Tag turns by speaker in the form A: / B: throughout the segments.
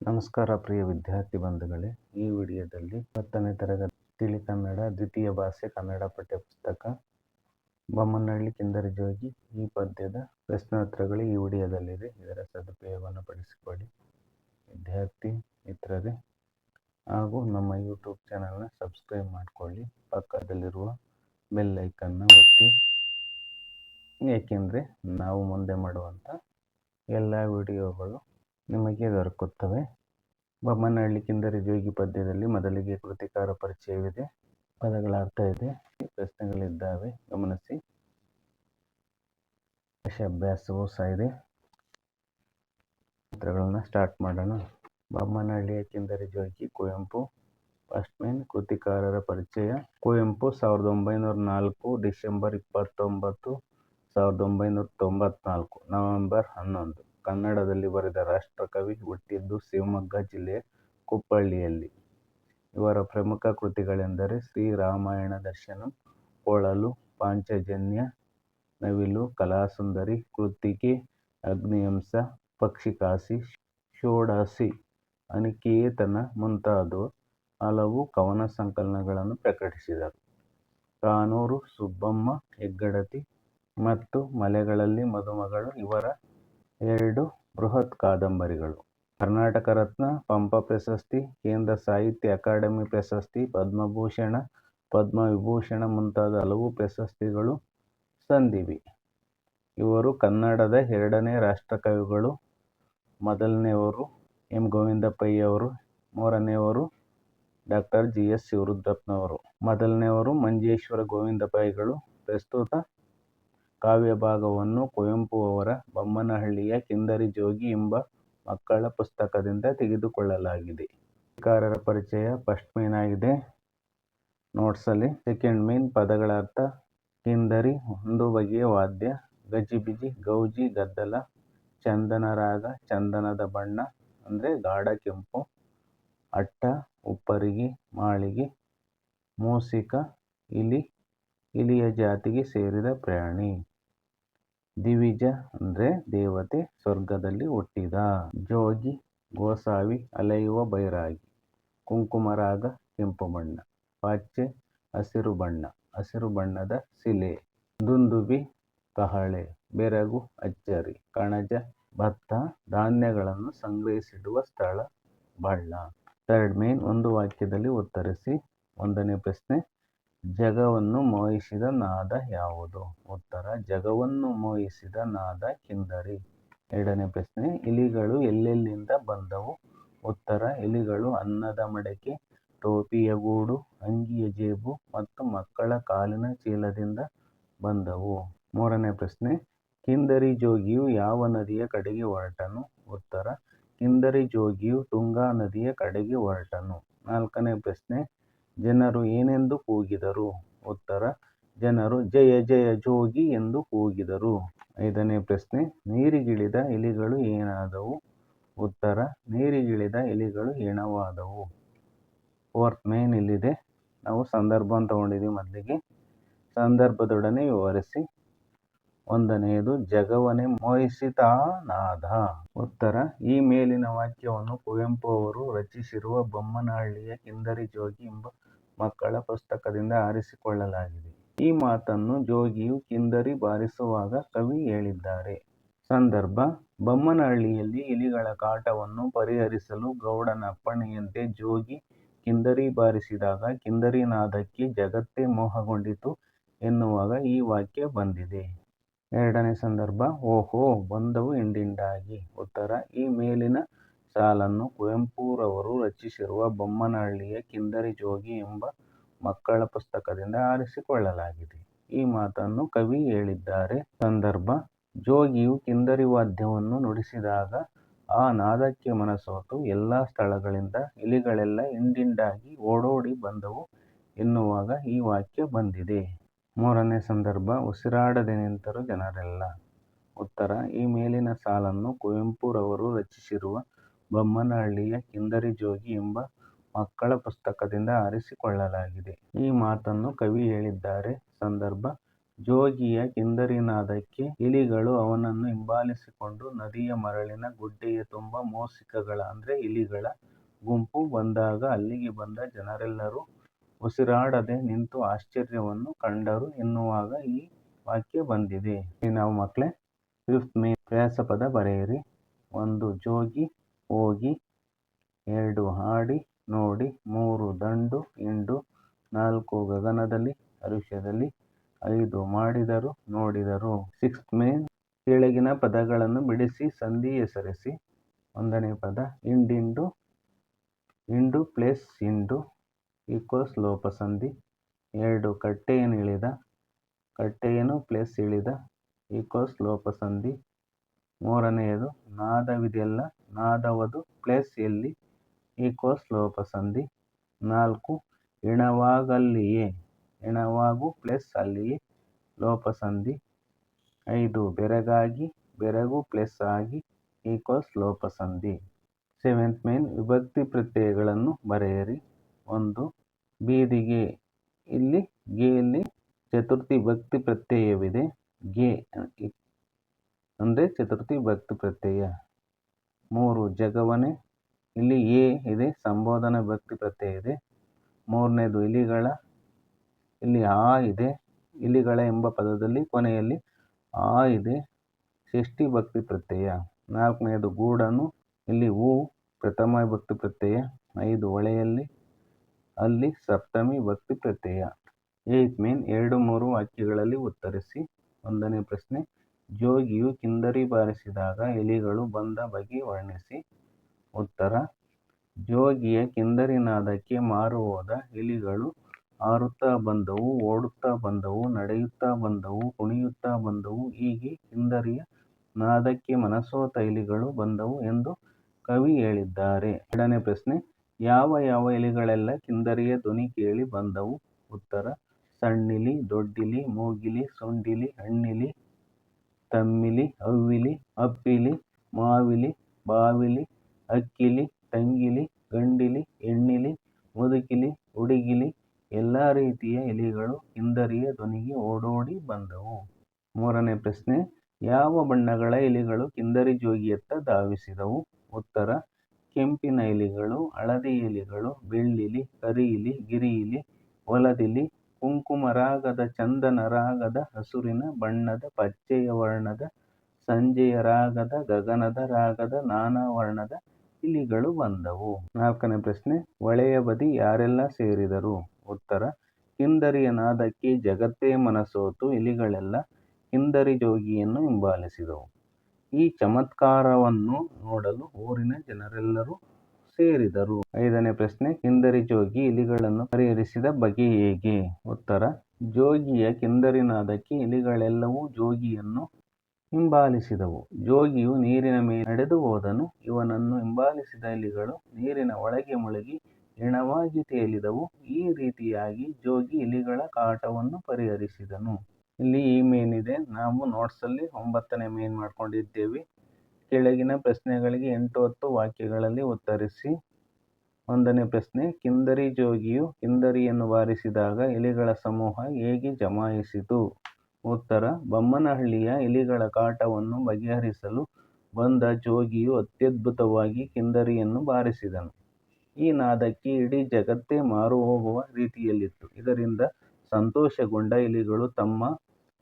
A: ನಮಸ್ಕಾರ ಪ್ರಿಯ ವಿದ್ಯಾರ್ಥಿ ಬಂಧುಗಳೇ, ಈ ವಿಡಿಯೋದಲ್ಲಿ ಹತ್ತನೇ ತರಗತಿ ತಿಳಿ ಕನ್ನಡ, ದ್ವಿತೀಯ ಭಾಷೆ ಕನ್ನಡ ಪಠ್ಯಪುಸ್ತಕ, ಬೊಮ್ಮನಹಳ್ಳಿ ಕಿಂದರ ಜೋಗಿ ಈ ಪದ್ಯದ ಪ್ರಶ್ನೋತ್ತರಗಳು ಈ ವಿಡಿಯೋದಲ್ಲಿದೆ. ಇದರ ಸದುಪಯೋಗವನ್ನು ಪಡಿಸಿಕೊಳ್ಳಿ. ವಿದ್ಯಾರ್ಥಿ ಮಿತ್ರರೇ, ಹಾಗೂ ನಮ್ಮ ಯೂಟ್ಯೂಬ್ ಚಾನಲ್ನ ಸಬ್ಸ್ಕ್ರೈಬ್ ಮಾಡಿಕೊಳ್ಳಿ. ಪಕ್ಕದಲ್ಲಿರುವ ಬೆಲ್ ಐಕನ್ನ ಒತ್ತಿ. ಏಕೆಂದರೆ ನಾವು ಮುಂದೆ ಮಾಡುವಂಥ ಎಲ್ಲ ವಿಡಿಯೋಗಳು ನಿಮಗೆ ದೊರಕುತ್ತವೆ. ಬೊಮ್ಮನಹಳ್ಳಿ ಕಿಂದರಿ ಜೋಗಿ ಪದ್ಯದಲ್ಲಿ ಮೊದಲಿಗೆ ಕೃತಿಕಾರ ಪರಿಚಯವಿದೆ ಪದಗಳ ಅರ್ಥ ಇದೆ, ಪ್ರಶ್ನೆಗಳಿದ್ದಾವೆ, ಗಮನಿಸಿ. ಅಭ್ಯಾಸವೂ ಸಹ ಇದೆ. ಚಿತ್ರಗಳನ್ನು ಸ್ಟಾರ್ಟ್ ಮಾಡೋಣ. ಬೊಮ್ಮನಹಳ್ಳಿಯ ಕಿಂದರಿ ಜೋಗಿ, ಕುವೆಂಪು ಫಸ್ಟ್ ಮೇನ್ ಕೃತಿಕಾರರ ಪರಿಚಯ. ಕುವೆಂಪು ಸಾವಿರದ ಒಂಬೈನೂರ ನಾಲ್ಕು ಡಿಸೆಂಬರ್ ಇಪ್ಪತ್ತೊಂಬತ್ತು ಸಾವಿರದ ಒಂಬೈನೂರ ತೊಂಬತ್ನಾಲ್ಕು ನವೆಂಬರ್ ಹನ್ನೊಂದು. ಕನ್ನಡದಲ್ಲಿ ಬರೆದ ರಾಷ್ಟ್ರಕವಿ ಹುಟ್ಟಿದ್ದು ಶಿವಮೊಗ್ಗ ಜಿಲ್ಲೆಯ ಕುಪ್ಪಳ್ಳಿಯಲ್ಲಿ. ಇವರ ಪ್ರಮುಖ ಕೃತಿಗಳೆಂದರೆ ಶ್ರೀರಾಮಾಯಣ ದರ್ಶನಂ ಕೊಳಲು ಪಾಂಚಜನ್ಯ, ನವಿಲು, ಕಲಾಸುಂದರಿ ಕೃತಿಕೆ ಅಗ್ನಿಹಂಸ ಪಕ್ಷಿಕಾಸಿ ಷೋಡಶಿ, ಅನಿಕೇತನ ಮುಂತಾದ ಹಲವು ಕವನ ಸಂಕಲನಗಳನ್ನು ಪ್ರಕಟಿಸಿದರು. ಕಾನೂರು, ಸುಬ್ಬಮ್ಮ, ಹೆಗ್ಗಡತಿ ಮತ್ತು ಮಲೆಗಳಲ್ಲಿ ಮದುಮಗಳು ಇವರ ಎರಡು ಬೃಹತ್ ಕಾದಂಬರಿಗಳು. ಕರ್ನಾಟಕ ರತ್ನ, ಪಂಪ ಪ್ರಶಸ್ತಿ, ಕೇಂದ್ರ ಸಾಹಿತ್ಯ ಅಕಾಡೆಮಿ ಪ್ರಶಸ್ತಿ, ಪದ್ಮಭೂಷಣ, ಪದ್ಮವಿಭೂಷಣ ಮುಂತಾದ ಹಲವು ಪ್ರಶಸ್ತಿಗಳು ಸಂದಿವೆ. ಇವರು ಕನ್ನಡದ ಎರಡನೇ ರಾಷ್ಟ್ರಕವಿಗಳು. ಮೊದಲನೆಯವರು ಎಂ. ಗೋವಿಂದ ಪೈಯವರು ಮೂರನೆಯವರು ಡಾಕ್ಟರ್ ಜಿ. ಎಸ್. ಶಿವರುದ್ರಪ್ಪನವರು. ಮೊದಲನೆಯವರು ಮಂಜೇಶ್ವರ ಗೋವಿಂದಪ್ಪಯ್ಯಗಳು. ಪ್ರಸ್ತುತ ಕಾವ್ಯಭಾಗವನ್ನು ಕುವೆಂಪು ಅವರ ಬೊಮ್ಮನಹಳ್ಳಿಯ ಕಿಂದರಿ ಜೋಗಿ ಎಂಬ ಮಕ್ಕಳ ಪುಸ್ತಕದಿಂದ ತೆಗೆದುಕೊಳ್ಳಲಾಗಿದೆ. ಕಾರರ ಪರಿಚಯ ಫಸ್ಟ್ ಮೇನ್ ಆಗಿದೆ. ನೋಟ್ಸಲ್ಲಿ ಸೆಕೆಂಡ್ ಮೇನ್ ಪದಗಳ ಅರ್ಥ ಕಿಂದರಿ, ಒಂದು ಬಗೆಯ ವಾದ್ಯ, ಗಜಿಬಿಜಿ, ಗೌಜಿ, ಗದ್ದಲ ಚಂದನ ರಾಗ ಚಂದನದ ಬಣ್ಣ, ಅಂದರೆ ಗಾಢ ಕೆಂಪು, ಅಟ್ಟ, ಉಪ್ಪರಿಗೆ, ಮಾಳಿಗೆ, ಮೂಸಿಕ, ಇಲಿ ಇಲಿಯ ಜಾತಿಗೆ ಸೇರಿದ ಪ್ರಾಣಿ. ದಿವಿಜ ಅಂದ್ರೆ ದೇವತೆ ಸ್ವರ್ಗದಲ್ಲಿ ಹುಟ್ಟಿದ. ಜೋಗಿ, ಗೋಸಾವಿ, ಅಲೆಯುವ ಬೈರಾಗಿ. ಕುಂಕುಮರಾಗ ಕೆಂಪು ಬಣ್ಣ. ಪಾಚೆ, ಹಸಿರು ಬಣ್ಣ. ಹಸಿರು ಬಣ್ಣದ ಸಿಲೆ ದುಂದುಬಿ, ಕಹಳೆ. ಬೆರಗು, ಅಚ್ಚರಿ. ಕಣಜ, ಭತ್ತ, ಧಾನ್ಯಗಳನ್ನು ಸಂಗ್ರಹಿಸಿಡುವ ಸ್ಥಳ ಬಳ್ಳ ಥರ್ಡ್ ಮೇನ್ ಒಂದು ವಾಕ್ಯದಲ್ಲಿ ಉತ್ತರಿಸಿ, ಒಂದನೇ ಪ್ರಶ್ನೆ. ಜಗವನ್ನು ಮೋಹಿಸಿದ ನಾದ ಯಾವುದು? ಉತ್ತರ, ಜಗವನ್ನು ಮೋಹಿಸಿದ ನಾದ ಕಿಂದರಿ. ಎರಡನೇ ಪ್ರಶ್ನೆ, ಇಲಿಗಳು ಎಲ್ಲೆಲ್ಲಿಂದ ಬಂದವು? ಉತ್ತರ, ಇಲಿಗಳು ಅನ್ನದ ಮಡಕೆ, ಟೋಪಿಯ ಗೂಡು, ಅಂಗಿಯ ಜೇಬು ಮತ್ತು ಮಕ್ಕಳ ಕಾಲಿನ ಚೀಲದಿಂದ ಬಂದವು. ಮೂರನೇ ಪ್ರಶ್ನೆ, ಕಿಂದರಿ ಜೋಗಿಯು ಯಾವ ನದಿಯ ಕಡೆಗೆ ಹೊರಟನು? ಉತ್ತರ, ಕಿಂದರಿ ಜೋಗಿಯು ತುಂಗಾ ನದಿಯ ಕಡೆಗೆ ಹೊರಟನು. ನಾಲ್ಕನೇ ಪ್ರಶ್ನೆ ಜನರು ಏನೆಂದು ಕೂಗಿದರು? ಉತ್ತರ, ಜನರು ಜಯ ಜಯ ಜೋಗಿ ಎಂದು ಕೂಗಿದರು. ಐದನೇ ಪ್ರಶ್ನೆ, ನೀರಿಗಿಳಿದ ಇಲಿಗಳು ಏನಾದವು? ಉತ್ತರ, ನೀರಿಗಿಳಿದ ಇಲಿಗಳು ಹೆಣವಾದವು. ಫೋರ್ತ್ ಮೇನ್ ಇಲ್ಲಿದೆ. ನಾವು ಸಂದರ್ಭವನ್ನು ತಗೊಂಡಿದ್ದೀವಿ ಮೊದಲಿಗೆ. ಸಂದರ್ಭದೊಡನೆ ವಿವರಿಸಿ. ಒಂದನೆಯದು, ಜಗವನೆ ಮೋಹಿಸಿತಾನಾದ. ಉತ್ತರ, ಈ ಮೇಲಿನ ವಾಕ್ಯವನ್ನು ಕುವೆಂಪು ಅವರು ರಚಿಸಿರುವ ಬೊಮ್ಮನಹಳ್ಳಿಯ ಕಿಂದರಿ ಜೋಗಿ ಎಂಬ ಮಕ್ಕಳ ಪುಸ್ತಕದಿಂದ ಆರಿಸಿಕೊಳ್ಳಲಾಗಿದೆ. ಈ ಮಾತನ್ನು ಜೋಗಿಯು ಕಿಂದರಿ ಬಾರಿಸುವಾಗ ಕವಿ ಹೇಳಿದ್ದಾರೆ. ಸಂದರ್ಭ, ಬೊಮ್ಮನಹಳ್ಳಿಯಲ್ಲಿ ಇಲಿಗಳ ಕಾಟವನ್ನು ಪರಿಹರಿಸಲು ಗೌಡನ ಅಪ್ಪಣೆಯಂತೆ ಜೋಗಿ ಕಿಂದರಿ ಬಾರಿಸಿದಾಗ ಕಿಂದರಿ ನಾದಕ್ಕೆ ಜಗತ್ತೇ ಮೋಹಗೊಂಡಿತು ಎನ್ನುವಾಗ ಈ ವಾಕ್ಯ ಬಂದಿದೆ. ಎರಡನೇ ಸಂದರ್ಭ, ಓಹೋ ಬಂದವು ಹಿಂಡಿಂಡಾಗಿ ಉತ್ತರ, ಈ ಮೇಲಿನ ಸಾಲನ್ನು ಕುವೆಂಪುರವರು ರಚಿಸಿರುವ ಬೊಮ್ಮನಹಳ್ಳಿಯ ಕಿಂದರಿ ಜೋಗಿ ಎಂಬ ಮಕ್ಕಳ ಪುಸ್ತಕದಿಂದ ಆರಿಸಿಕೊಳ್ಳಲಾಗಿದೆ. ಈ ಮಾತನ್ನು ಕವಿ ಹೇಳಿದ್ದಾರೆ. ಸಂದರ್ಭ, ಜೋಗಿಯು ಕಿಂದರಿ ವಾದ್ಯವನ್ನು ನುಡಿಸಿದಾಗ ಆ ನಾದಕ್ಕೆ ಮನಸೋತು. ಎಲ್ಲ ಸ್ಥಳಗಳಿಂದ ಇಲಿಗಳೆಲ್ಲ ಹಿಂಡಿಂಡಾಗಿ ಓಡೋಡಿ ಬಂದವು ಎನ್ನುವಾಗ ಈ ವಾಕ್ಯ ಬಂದಿದೆ. ಮೂರನೇ ಸಂದರ್ಭ, ಉಸಿರಾಡದೆ ನಿಂತರು ಜನರೆಲ್ಲ. ಉತ್ತರ, ಈ ಮೇಲಿನ ಸಾಲನ್ನು ಕುವೆಂಪುರವರು ರಚಿಸಿರುವ ಬೊಮ್ಮನಹಳ್ಳಿಯ ಕಿಂದರಿ ಜೋಗಿ ಎಂಬ ಮಕ್ಕಳ ಪುಸ್ತಕದಿಂದ ಆರಿಸಿಕೊಳ್ಳಲಾಗಿದೆ. ಈ ಮಾತನ್ನು ಕವಿ ಹೇಳಿದ್ದಾರೆ. ಸಂದರ್ಭ, ಜೋಗಿಯ ಕಿಂದರಿನಾದಕ್ಕೆ ಇಲಿಗಳು ಅವನನ್ನು ಹಿಂಬಾಲಿಸಿಕೊಂಡು ನದಿಯ ಮರಳಿನ ಗುಡ್ಡೆಯ ತುಂಬ ಮೋಸಿಕಗಳ, ಅಂದ್ರೆ ಇಲಿಗಳ ಗುಂಪು ಬಂದಾಗ ಅಲ್ಲಿಗೆ ಬಂದ ಜನರೆಲ್ಲರೂ ಉಸಿರಾಡದೆ ನಿಂತು ಆಶ್ಚರ್ಯವನ್ನು ಕಂಡರು ಎನ್ನುವಾಗ ಈ ವಾಕ್ಯ ಬಂದಿದೆ. ನಾವು ಮಕ್ಕಳೇ ಫಿಫ್ತ್ ಮೇ ವ್ಯಾಸಪದ ಪದ ಬರೆಯಿರಿ. ಒಂದು, ಜೋಗಿ ಹೋಗಿ ಎರಡು ಹಾಡಿ ನೋಡಿ, ಮೂರು ದಂಡು ಹಿಂಡು ನಾಲ್ಕು ಗಗನದಲ್ಲಿ ಹರುಷದಲ್ಲಿ ಐದು ಮಾಡಿದರು, ನೋಡಿದರು. ಸಿಕ್ಸ್ತ್ ಮೇನ್ ಕೆಳಗಿನ ಪದಗಳನ್ನು ಬಿಡಿಸಿ, ಸಂಧಿ ಹೆಸರಿಸಿ. ಒಂದನೇ ಪದ, ಇಂಡಿಂಡು, ಇಂಡು ಪ್ಲಸ್ ಇಂಡು ಈಕ್ವಲ್ಸ್ ಲೋಪಸಂಧಿ. ಎರಡು ಕಟ್ಟೆಯನ್ನು ಇಳಿದ? ಕಟ್ಟೆಯನ್ನು ಪ್ಲಸ್ ಇಳಿದ? ಈಕ್ವಲ್ಸ್ ಲೋಪಸಂಧಿ. ಮೂರನೆಯದು, ನಾದವಿದೆಲ್ಲ ನಾದವದು ಪ್ಲಸ್ ಎಲ್ಲಿ? ಈಕ್ವಲ್ಸ್ ಲೋಪಸಂಧಿ ನಾಲ್ಕು, ಇಣವಾಗಲ್ಲಿಯೇ? ಇಣವಾಗು ಪ್ಲಸ್ ಅಲ್ಲಿಯೇ? ಲೋಪಸಂಧಿ ಐದು, ಬೆರಗಾಗಿ, ಬೆರಗು ಪ್ಲಸ್ ಆಗಿ ಈಕ್ವಲ್ಸ್ ಲೋಪಸಂಧಿ ಸೆವೆಂತ್ ಮೇನ್, ವಿಭಕ್ತಿ ಪ್ರತ್ಯಯಗಳನ್ನು ಬರೆಯಿರಿ. ಒಂದು, ಬೀದಿಗೆ ಇಲ್ಲಿ ಗೆಯಲ್ಲಿ ಚತುರ್ಥಿ ಭಕ್ತಿ ಪ್ರತ್ಯಯವಿದೆ. ಗೆ ಅಂದರೆ ಚತುರ್ಥಿ ಭಕ್ತಿ ಪ್ರತ್ಯಯ. ಮೂರು, ಜಗವನೆ. ಇಲ್ಲಿ ಎ ಇದೆ, ಸಂಬೋಧನಾ ಭಕ್ತಿ ಪ್ರತ್ಯಯ ಇದೆ. ಮೂರನೇದು ಇಲಿಗಳ. ಇಲ್ಲಿ ಆ ಇದೆ, ಇಲಿಗಳ ಎಂಬ ಪದದಲ್ಲಿ ಕೊನೆಯಲ್ಲಿ ಆ ಇದೆ, ಷಷ್ಠಿ ಭಕ್ತಿ ಪ್ರತ್ಯಯ. ನಾಲ್ಕನೆಯದು ಗೂಡನು. ಇಲ್ಲಿ ಹೂ ಪ್ರಥಮ ಭಕ್ತಿ ಪ್ರತ್ಯಯ. ಐದು, ಹೊಳೆಯಲ್ಲಿ. ಅಲ್ಲಿ ಸಪ್ತಮಿ ಭಕ್ತಿ ಪ್ರತ್ಯಯ. ಏತ್ ಮೀನ್ ಎರಡು ಮೂರು ವಾಕ್ಯಗಳಲ್ಲಿ ಉತ್ತರಿಸಿ. ಒಂದನೇ ಪ್ರಶ್ನೆ ಜೋಗಿಯು ಕಿಂದರಿ ಬಾರಿಸಿದಾಗ ಎಲಿಗಳು ಬಂದ ಬಗೆ ವರ್ಣಿಸಿ ಉತ್ತರ, ಜೋಗಿಯ ಕಿಂದರಿನಾದಕ್ಕೆ ಮಾರು ಹೋದ ಇಲಿಗಳು ಹಾರುತ್ತಾ ಬಂದವು, ಓಡುತ್ತಾ ಬಂದವು, ನಡೆಯುತ್ತಾ ಬಂದವು, ಕುಣಿಯುತ್ತಾ ಬಂದವು, ಹೀಗೆ ಕಿಂದರಿಯ ನಾದಕ್ಕೆ ಮನಸೋತ ಇಲಿಗಳು ಬಂದವು ಎಂದು ಕವಿ ಹೇಳಿದ್ದಾರೆ. ಎರಡನೇ ಪ್ರಶ್ನೆ, ಯಾವ ಯಾವ ಇಲಿಗಳೆಲ್ಲ ಕಿಂದರಿಯ ಧ್ವನಿ ಕೇಳಿ ಬಂದವು? ಉತ್ತರ, ಸಣ್ಣಿಲಿ, ದೊಡ್ಡಿಲಿ, ಮೂಗಿಲಿ, ಸೊಂಡಿಲಿ, ಹಣ್ಣಿಲಿ ತಮ್ಮಿಲಿ, ಅವ್ವಿಲಿ, ಅಪ್ಪಿಲಿ, ಮಾವಿಲಿ, ಬಾವಿಲಿ, ಅಕ್ಕಿಲಿ, ತಂಗಿಲಿ, ಗಂಡಿಲಿ, ಹೆಣ್ಣಿಲಿ, ಮುದುಕಿಲಿ, ಹುಡುಗಿಲಿ ಎಲ್ಲ ರೀತಿಯ ಇಲಿಗಳು ಕಿಂದರಿಯ ಧ್ವನಿಗೆ ಓಡೋಡಿ ಬಂದವು. ಮೂರನೇ ಪ್ರಶ್ನೆ, ಯಾವ ಬಣ್ಣಗಳ ಇಲಿಗಳು ಕಿಂದರಿ ಜೋಗಿಯತ್ತ ಧಾವಿಸಿದವು? ಉತ್ತರ, ಕೆಂಪಿನ ಇಲಿಗಳು ಹಳದಿ ಇಲಿಗಳು ಬೆಳ್ಳಿಲಿ, ಕರಿಯಿಲಿ, ಗಿರಿಯಿಲಿ, ಹೊಲದಿಲಿ ಕುಂಕುಮ ರಾಗದ ಚಂದನ ರಾಗದ ಹಸುರಿನ ಬಣ್ಣದ ಪಚ್ಚೆಯ ವರ್ಣದ ಸಂಜೆಯ ರಾಗದ ಗಗನದ ರಾಗದ ನಾನಾ ವರ್ಣದ ಇಲಿಗಳು ಬಂದವು. ನಾಲ್ಕನೇ ಪ್ರಶ್ನೆ, ಒಳೆಯ ಬದಿ ಯಾರೆಲ್ಲ ಸೇರಿದರು? ಉತ್ತರ ಕಿಂದರಿಯ ನಾದಕ್ಕೆ ಜಗತ್ತೇ ಮನಸೋತು ಇಲಿಗಳೆಲ್ಲ ಕಿಂದರಿ ಜೋಗಿಯನ್ನು ಹಿಂಬಾಲಿಸಿದವು. ಈ ಚಮತ್ಕಾರವನ್ನು ನೋಡಲು ಊರಿನ ಜನರೆಲ್ಲರೂ ಸೇರಿದರು. ಐದನೇ ಪ್ರಶ್ನೆ, ಕಿಂದರಿ ಜೋಗಿ ಇಲಿಗಳನ್ನು ಪರಿಹರಿಸಿದ ಬಗೆ ಹೇಗೆ? ಉತ್ತರ, ಜೋಗಿಯ ಕಿಂದರಿನಾದಕ್ಕೆ ಇಲಿಗಳೆಲ್ಲವೂ ಜೋಗಿಯನ್ನು ಹಿಂಬಾಲಿಸಿದವು. ಜೋಗಿಯು ನೀರಿನ ಮೇಲೆ ನಡೆದು ಹೋದನು. ಇವನನ್ನು ಹಿಂಬಾಲಿಸಿದ ಇಲಿಗಳು ನೀರಿನ ಒಳಗೆ ಮುಳುಗಿ ಹೆಣವಾಗಿ ತೇಲಿದವು. ಈ ರೀತಿಯಾಗಿ ಜೋಗಿ ಇಲಿಗಳ ಕಾಟವನ್ನು ಪರಿಹರಿಸಿದನು. ಇಲ್ಲಿ ಈ ಮೇನ್ ಇದೆ. ನಾವು ನೋಟ್ಸಲ್ಲಿ ಒಂಬತ್ತನೇ ಮೇನ್ ಮಾಡ್ಕೊಂಡಿದ್ದೇವೆ. ಕೆಳಗಿನ ಪ್ರಶ್ನೆಗಳಿಗೆ ಎಂಟು ಹತ್ತು ವಾಕ್ಯಗಳಲ್ಲಿ ಉತ್ತರಿಸಿ. ಒಂದನೇ ಪ್ರಶ್ನೆ, ಕಿಂದರಿ ಜೋಗಿಯು ಕಿಂದರಿಯನ್ನು ಬಾರಿಸಿದಾಗ ಇಲಿಗಳ ಸಮೂಹ ಹೇಗೆ ಜಮಾಯಿಸಿತು? ಉತ್ತರ, ಬೊಮ್ಮನಹಳ್ಳಿಯ ಇಲಿಗಳ ಕಾಟವನ್ನು ಬಗೆಹರಿಸಲು ಬಂದ ಜೋಗಿಯು ಅತ್ಯದ್ಭುತವಾಗಿ ಕಿಂದರಿಯನ್ನು ಬಾರಿಸಿದನು. ಈ ನಾದಕ್ಕೆ ಇಡೀ ಜಗತ್ತೇ ಮಾರು ಹೋಗುವ ರೀತಿಯಲ್ಲಿತ್ತು. ಇದರಿಂದ ಸಂತೋಷಗೊಂಡ ಇಲಿಗಳು ತಮ್ಮ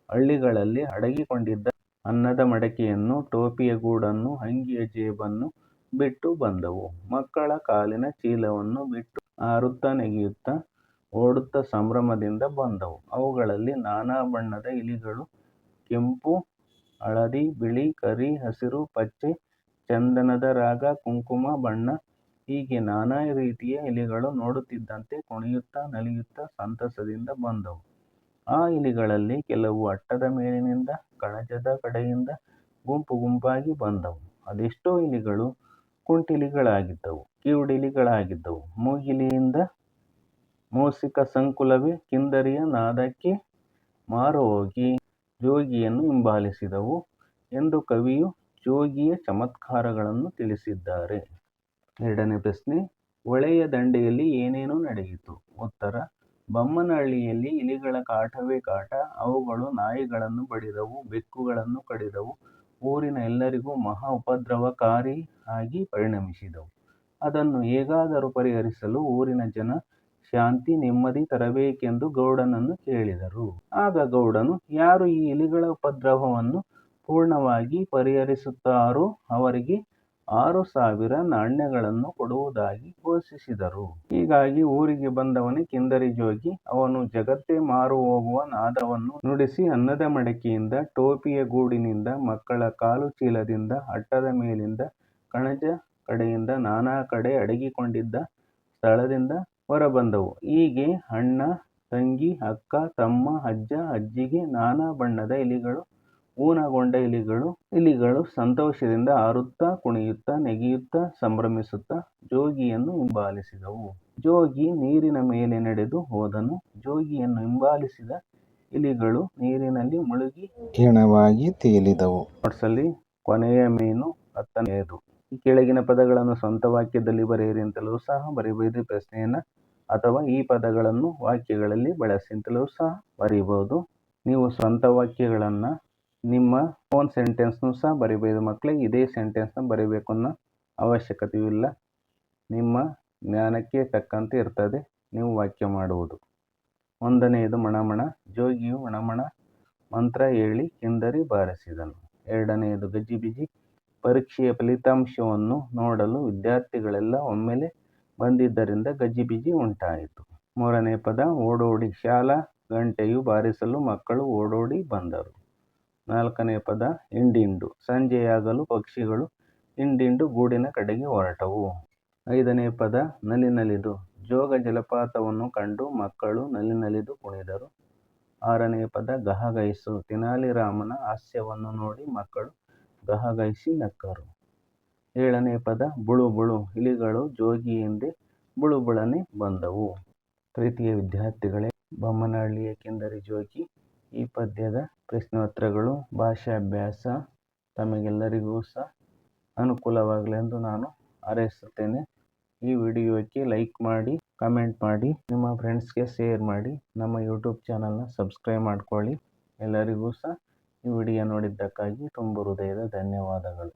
A: ಹಳ್ಳಿಗಳಲ್ಲಿ ಅಡಗಿಕೊಂಡಿದ್ದ ಅನ್ನದ ಮಡಕೆಯನ್ನು, ಟೋಪಿಯ ಗೂಡನ್ನು, ಅಂಗಿಯ ಜೇಬನ್ನು ಬಿಟ್ಟು ಬಂದವು. ಮಕ್ಕಳ ಕಾಲಿನ ಚೀಲವನ್ನು ಬಿಟ್ಟು ಹಾರುತ್ತಾ ನೆಗೆಯುತ್ತಾ ಓಡುತ್ತಾ ಸಂಭ್ರಮದಿಂದ ಬಂದವು. ಅವುಗಳಲ್ಲಿ ನಾನಾ ಬಣ್ಣದ ಇಲಿಗಳು, ಕೆಂಪು, ಹಳದಿ, ಬಿಳಿ, ಕರಿ, ಹಸಿರು, ಪಚ್ಚೆ, ಚಂದನದ ರಾಗ, ಕುಂಕುಮ, ಬಣ್ಣ ಹೀಗೆ ನಾನಾ ರೀತಿಯ ಇಲಿಗಳು ನೋಡುತ್ತಿದ್ದಂತೆ ಕುಣಿಯುತ್ತಾ, ನಲಿಯುತ್ತಾ ಸಂತಸದಿಂದ ಬಂದವು. ಆ ಇಲಿಗಳಲ್ಲಿ ಕೆಲವು ಅಟ್ಟದ ಮೇಲಿನಿಂದ ಕಣಜದ ಕಡೆಯಿಂದ ಗುಂಪು ಗುಂಪಾಗಿ ಬಂದವು. ಅದೆಷ್ಟೋ ಇಲಿಗಳು ಕುಂಟಿಲಿಗಳಾಗಿದ್ದವು, ಕಿವುಡಿಲಿಗಳಾಗಿದ್ದವು. ಮೂಗಿಲಿಯಿಂದ ಮೂಸಿಕ ಸಂಕುಲವೇ ಕಿಂದರಿಯ ನಾದಕ್ಕೆ ಮಾರುಹೋಗಿ ಜೋಗಿಯನ್ನು ಹಿಂಬಾಲಿಸಿದವು ಎಂದು ಕವಿಯು ಜೋಗಿಯ ಚಮತ್ಕಾರಗಳನ್ನು ತಿಳಿಸಿದ್ದಾರೆ. ಎರಡನೇ ಪ್ರಶ್ನೆ ಹೊಳೆಯ ದಂಡೆಯಲ್ಲಿ ಏನೇನು ನಡೆಯಿತು? ಉತ್ತರ ಬೊಮ್ಮನಹಳ್ಳಿಯಲ್ಲಿ ಇಲಿಗಳ ಕಾಟವೇ ಕಾಟ. ಅವುಗಳು ನಾಯಿಗಳನ್ನು ಬಡಿದವು, ಬೆಕ್ಕುಗಳನ್ನು ಕಡಿದವು. ಊರಿನ ಎಲ್ಲರಿಗೂ ಮಹಾ ಉಪದ್ರವಕಾರಿ ಆಗಿ ಪರಿಣಮಿಸಿದವು. ಅದನ್ನು ಹೇಗಾದರೂ ಪರಿಹರಿಸಲು ಊರಿನ ಜನ ಶಾಂತಿ, ನೆಮ್ಮದಿ ತರಬೇಕೆಂದು ಗೌಡನನ್ನು ಕೇಳಿದರು. ಆಗ ಗೌಡನು, ಯಾರು ಈ ಇಲಿಗಳ ಉಪದ್ರವವನ್ನು ಪೂರ್ಣವಾಗಿ ಪರಿಹರಿಸುತ್ತಾರೋ ಅವರಿಗೆ ಆರು ಸಾವಿರ ನಾಣ್ಯಗಳನ್ನು ಕೊಡುವುದಾಗಿ ಘೋಷಿಸಿದರು. ಹೀಗಾಗಿ ಊರಿಗೆ ಬಂದವನೇ ಕಿಂದರಿ ಜೋಗಿ. ಅವನು ಜಗತ್ತೇ ಮಾರು ಹೋಗುವ ನಾದವನ್ನು ನುಡಿಸಿ ಅನ್ನದ ಮಡಕೆಯಿಂದ, ಟೋಪಿಯ ಗೂಡಿನಿಂದ, ಮಕ್ಕಳ ಕಾಲು ಚೀಲದಿಂದ ಅಟ್ಟದ ಮೇಲಿಂದ, ಕಣಜ ಕಡೆಯಿಂದ, ನಾನಾ ಕಡೆ ಅಡಗಿಕೊಂಡಿದ್ದ ಸ್ಥಳದಿಂದ ಹೊರಬಂದವು. ಹೀಗೆ ಅಣ್ಣ, ತಂಗಿ, ಅಕ್ಕ, ತಮ್ಮ, ಅಜ್ಜ, ಅಜ್ಜಿಗೆ ನಾನಾ ಬಣ್ಣದ ಇಲಿಗಳು, ಊನಗೊಂಡ ಇಲಿಗಳು. ಇಲಿಗಳು ಸಂತೋಷದಿಂದ ಹಾರುತ್ತಾ, ಕುಣಿಯುತ್ತಾ, ನೆಗೆಯುತ್ತಾ, ಸಂಭ್ರಮಿಸುತ್ತಾ ಜೋಗಿಯನ್ನು ಹಿಂಬಾಲಿಸಿದವು. ಜೋಗಿ ನೀರಿನ ಮೇಲೆ ನಡೆದು ಹೋದನು. ಜೋಗಿಯನ್ನು ಹಿಂಬಾಲಿಸಿದ ಇಲಿಗಳು ನೀರಿನಲ್ಲಿ ಮುಳುಗಿ ಹೆಣವಾಗಿ ತೇಲಿದವು. ನೋಟ್ಸಲ್ಲಿ ಕೊನೆಯ ಮೀನು ಹತ್ತನೆಯದು. ಈ ಕೆಳಗಿನ ಪದಗಳನ್ನು ಸ್ವಂತ ವಾಕ್ಯದಲ್ಲಿ ಬರೆಯಿರಿ ಅಂತಲೂ ಸಹ ಬರೀಬಹುದು ಪ್ರಶ್ನೆಯನ್ನು ಪ್ರಶ್ನೆಯನ್ನ. ಅಥವಾ ಈ ಪದಗಳನ್ನು ವಾಕ್ಯಗಳಲ್ಲಿ ಬಳಸಿ ಅಂತಲೂ ಸಹ ಬರೆಯಬಹುದು. ನೀವು ಸ್ವಂತ ವಾಕ್ಯಗಳನ್ನ ನಿಮ್ಮ ಓನ್ ಸೆಂಟೆನ್ಸ್ನು ಸಹ ಬರಿಬೋದು ಮಕ್ಕಳೇ. ಇದೇ ಸೆಂಟೆನ್ಸ್ನ ಬರಿಬೇಕು ಅನ್ನೋ ಅವಶ್ಯಕತೆಯೂ ಇಲ್ಲ. ನಿಮ್ಮ ಜ್ಞಾನಕ್ಕೆ ತಕ್ಕಂತೆ ಇರ್ತದೆ ನೀವು ವಾಕ್ಯ ಮಾಡುವುದು. ಒಂದನೆಯದು ಮಣಮಣ. ಜೋಗಿಯು ಮಣಮಣ ಮಂತ್ರ ಹೇಳಿ ಕಿಂದರಿ ಬಾರಿಸಿದನು. ಎರಡನೆಯದು ಗಜಿಬಿಜಿ. ಪರೀಕ್ಷೆಯ ಫಲಿತಾಂಶವನ್ನು ನೋಡಲು ವಿದ್ಯಾರ್ಥಿಗಳೆಲ್ಲ ಒಮ್ಮೆಲೆ ಬಂದಿದ್ದರಿಂದ ಗಜಿಬಿಜಿ ಉಂಟಾಯಿತು. ಮೂರನೇ ಪದ, ಓಡೋಡಿ. ಶಾಲಾ ಗಂಟೆಯು ಬಾರಿಸಲು ಮಕ್ಕಳು ಓಡೋಡಿ ಬಂದರು. ನಾಲ್ಕನೆಯ ಪದ ಹಿಂಡಿಂಡು. ಸಂಜೆಯಾಗಲು ಪಕ್ಷಿಗಳು ಹಿಂಡಿಂಡು ಗೂಡಿನ ಕಡೆಗೆ ಹೊರಟವು. ಐದನೇ ಪದ ನಲಿನಲಿದು. ಜೋಗ ಜಲಪಾತವನ್ನು ಕಂಡು ಮಕ್ಕಳು ನಲಿನಲಿದು ಕುಣಿದರು. ಆರನೇ ಪದ ಗಹಗೈಸು ತಿನಾಲಿ ರಾಮನ ಹಾಸ್ಯವನ್ನು ನೋಡಿ ಮಕ್ಕಳು ಗಹಗೈಸಿ ನಕ್ಕರು. ಏಳನೇ ಪದ ಬುಳುಬುಳು. ಇಲಿಗಳು ಜೋಗಿ ಹಿಂದೆ ಬುಳುಬುಳನೆ ಬಂದವು. ಪ್ರೀತಿಯ ವಿದ್ಯಾರ್ಥಿಗಳೇ, ಬೊಮ್ಮನಹಳ್ಳಿ ಏಕೆಂದರೆ ಜೋಗಿ ಈ ಪದ್ಯದ ಪ್ರಶ್ನೋತ್ತರಗಳು, ಭಾಷಾಭ್ಯಾಸ ತಮಗೆಲ್ಲರಿಗೂ ಸಹ ಅನುಕೂಲವಾಗಲೆಂದು ನಾನು ಹಾರೈಸುತ್ತೇನೆ. ಈ ವಿಡಿಯೋಕ್ಕೆ ಲೈಕ್ ಮಾಡಿ, ಕಮೆಂಟ್ ಮಾಡಿ, ನಿಮ್ಮ ಫ್ರೆಂಡ್ಸ್ಗೆ ಶೇರ್ ಮಾಡಿ, ನಮ್ಮ ಯೂಟ್ಯೂಬ್ ಚಾನಲ್ನ ಸಬ್ಸ್ಕ್ರೈಬ್ ಮಾಡ್ಕೊಳ್ಳಿ. ಎಲ್ಲರಿಗೂ ಸಹ ಈ ವಿಡಿಯೋ ನೋಡಿದ್ದಕ್ಕಾಗಿ ತುಂಬ ಹೃದಯದ ಧನ್ಯವಾದಗಳು.